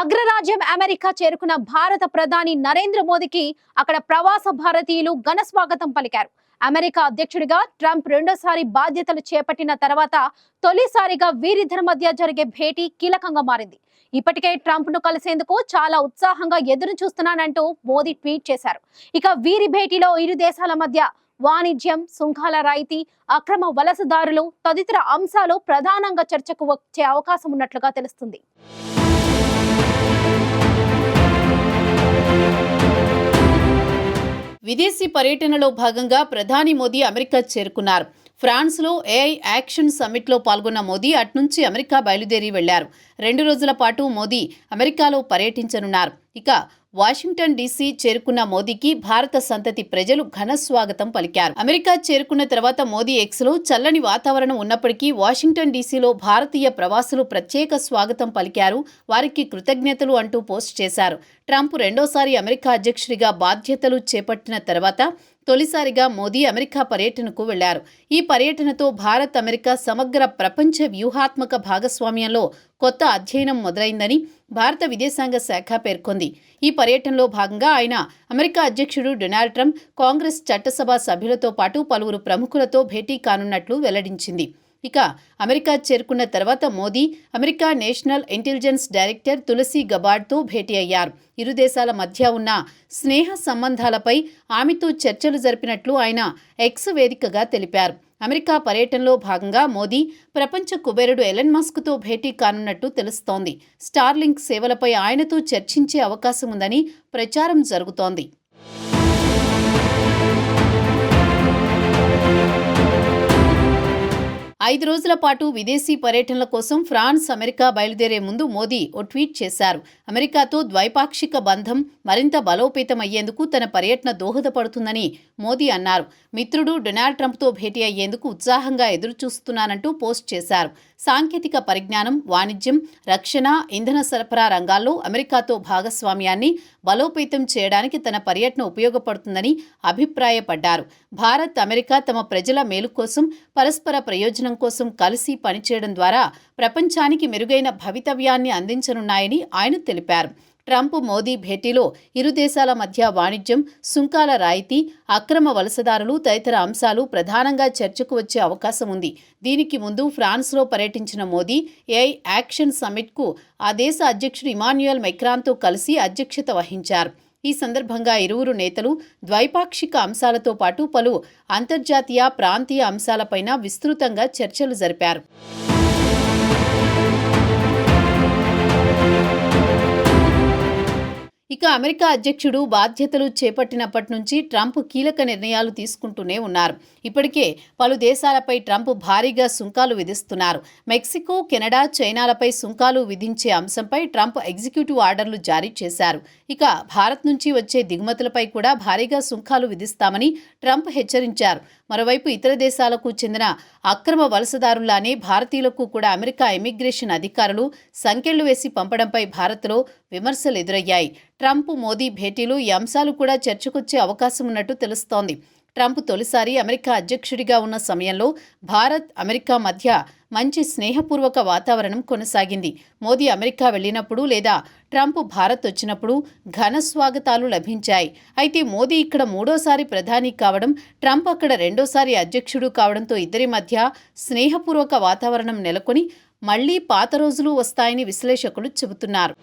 అగ్రరాజ్యం అమెరికా చేరుకున్న భారత ప్రధాని నరేంద్ర మోదీకి అక్కడ ప్రవాస భారతీయులు ఘన స్వాగతం పలికారు. అమెరికా అధ్యక్షుడిగా ట్రంప్ రెండోసారి బాధ్యతలు చేపట్టిన తర్వాత తొలిసారిగా వీరిద్దరి మధ్య జరిగే భేటీ కీలకంగా మారింది. ఇప్పటికే ట్రంప్ను కలిసేందుకు చాలా ఉత్సాహంగా ఎదురు చూస్తున్నానంటూ మోదీ ట్వీట్ చేశారు. ఇక వీరి భేటీలో ఇరు దేశాల మధ్య వాణిజ్యం సుంకాల రాయితీ అక్రమ వలసదారులు తదితర అంశాలు ప్రధానంగా చర్చకు వచ్చే అవకాశం ఉన్నట్లుగా తెలుస్తుంది. విదేశీ పర్యటనలో భాగంగా ప్రధాని మోదీ అమెరికా చేరుకున్నారు. ఫ్రాన్స్లో ఏఐ యాక్షన్ సమ్మిట్లో పాల్గొన్న మోదీ అట్నుంచి అమెరికా బయలుదేరి వెళ్ళారు. రెండు రోజుల పాటు మోదీ అమెరికాలో పర్యటించనున్నారు. ఇక వాషింగ్టన్ డీసీ చేరుకున్న మోదీకి భారత సంతతి ప్రజలు ఘన స్వాగతం పలికారు. అమెరికా చేరుకున్న తర్వాత మోదీ ఎక్స్లో చల్లని వాతావరణం ఉన్నప్పటికీ వాషింగ్టన్ డీసీలో భారతీయ ప్రవాసులు ప్రత్యేక స్వాగతం పలికారు. వారికి కృతజ్ఞతలు అంటూ పోస్ట్ చేశారు. ట్రంప్ రెండోసారి అమెరికా అధ్యక్షుడిగా బాధ్యతలు చేపట్టిన తర్వాత తొలిసారిగా మోదీ అమెరికా పర్యటనకు వెళ్ళారు. ఈ పర్యటనతో భారత్ అమెరికా సమగ్ర ప్రపంచ వ్యూహాత్మక భాగస్వామ్యంలో కొత్త అధ్యయనం మొదలైందని భారత విదేశాంగ శాఖ పేర్కొంది. ఈ పర్యటనలో భాగంగా ఆయన అమెరికా అధ్యక్షుడు డొనాల్డ్ ట్రంప్ కాంగ్రెస్ చట్టసభ సభ్యులతో పాటు పలువురు ప్రముఖులతో భేటీ కానున్నట్లు వెల్లడించింది. ఇక అమెరికా చేరుకున్న తర్వాత Modi America national intelligence director Tulsi గబార్డ్తో భేటీ అయ్యారు. ఇరు దేశాల మధ్య ఉన్న స్నేహ సంబంధాలపై ఆమెతో చర్చలు జరిపినట్లు ఆయన ఎక్స్ వేదికగా తెలిపారు. అమెరికా పర్యటనలో భాగంగా మోదీ ప్రపంచ కుబేరుడు ఎలన్ మస్క్తో భేటీ కానున్నట్టు తెలుస్తోంది. స్టార్లింక్ సేవలపై ఆయనతో చర్చించే అవకాశం ఉందని ప్రచారం జరుగుతోంది. ఐదు రోజుల పాటు విదేశీ పర్యటనల కోసం ఫ్రాన్స్ అమెరికా బయలుదేరే ముందు మోదీ ఓ ట్వీట్ చేశారు. అమెరికాతో ద్వైపాక్షిక బంధం మరింత బలోపేతం అయ్యేందుకు తన పర్యటన దోహదపడుతుందని మోదీ అన్నారు. మిత్రుడు డొనాల్డ్ ట్రంప్తో భేటీ అయ్యేందుకు ఉత్సాహంగా ఎదురుచూస్తున్నానంటూ పోస్ట్ చేశారు. సాంకేతిక పరిజ్ఞానం వాణిజ్యం రక్షణ ఇంధన సరఫరా రంగాల్లో అమెరికాతో భాగస్వామ్యాన్ని బలోపేతం చేయడానికి తన పర్యటన ఉపయోగపడుతుందని అభిప్రాయపడ్డారు. భారత్ అమెరికా తమ ప్రజల మేలు కోసం పరస్పర ప్రయోజనం కోసం కలిసి పనిచేయడం ద్వారా ప్రపంచానికి మెరుగైన భవితవ్యాన్ని అందించనున్నాయని ఆయన తెలిపారు. ట్రంప్ మోదీ భేటీలో ఇరు దేశాల మధ్య వాణిజ్యం సుంకాల రాయితీ అక్రమ వలసదారులు తదితర అంశాలు ప్రధానంగా చర్చకు వచ్చే అవకాశం ఉంది. దీనికి ముందు ఫ్రాన్స్లో పర్యటించిన మోదీ ఏఐ యాక్షన్ సమ్మిట్కు ఆ దేశ అధ్యక్షుడు ఇమాన్యుయల్ మెక్రాన్తో కలిసి అధ్యక్షత వహించారు. ఈ సందర్భంగా ఇరువురు నేతలు ద్వైపాక్షిక అంశాలతో పాటు పలు అంతర్జాతీయ ప్రాంతీయ అంశాలపైన విస్తృతంగా చర్చలు జరిపారు. ఇక అమెరికా అధ్యక్షుడు బాధ్యతలు చేపట్టినప్పటి నుంచి ట్రంప్ కీలక నిర్ణయాలు తీసుకుంటూనే ఉన్నారు. ఇప్పటికే పలు దేశాలపై ట్రంప్ భారీగా సుంకాలు విధిస్తున్నారు. మెక్సికో కెనడా చైనాలపై సుంకాలు విధించే అంశంపై ట్రంప్ ఎగ్జిక్యూటివ్ ఆర్డర్లు జారీ చేశారు. ఇక భారత్ నుంచి వచ్చే దిగుమతులపై కూడా భారీగా సుంకాలు విధిస్తామని ట్రంప్ హెచ్చరించారు. మరోవైపు ఇతర దేశాలకు చెందిన అక్రమ వలసదారులానే భారతీయులకు కూడా అమెరికా ఇమిగ్రేషన్ అధికారులు సంఖ్యలు వేసి పంపడంపై భారత్లో విమర్శలు ఎదురయ్యాయి. ట్రంప్ మోదీ భేటీలు ఈ అంశాలు కూడా చర్చకొచ్చే అవకాశం ఉన్నట్టు తెలుస్తోంది. ట్రంప్ తొలిసారి అమెరికా అధ్యక్షుడిగా ఉన్న సమయంలో భారత్ అమెరికా మధ్య మంచి స్నేహపూర్వక వాతావరణం కొనసాగింది. మోదీ అమెరికా వెళ్ళినప్పుడు లేదా ట్రంప్ భారత్ వచ్చినప్పుడు ఘన స్వాగతాలు లభించాయి. అయితే మోదీ ఇక్కడ మూడోసారి ప్రధాని కావడం ట్రంప్ అక్కడ రెండోసారి అధ్యక్షుడు కావడంతో ఇద్దరి మధ్య స్నేహపూర్వక వాతావరణం నెలకొని మళ్ళీ పాత రోజులు వస్తాయని విశ్లేషకులు చెబుతున్నారు.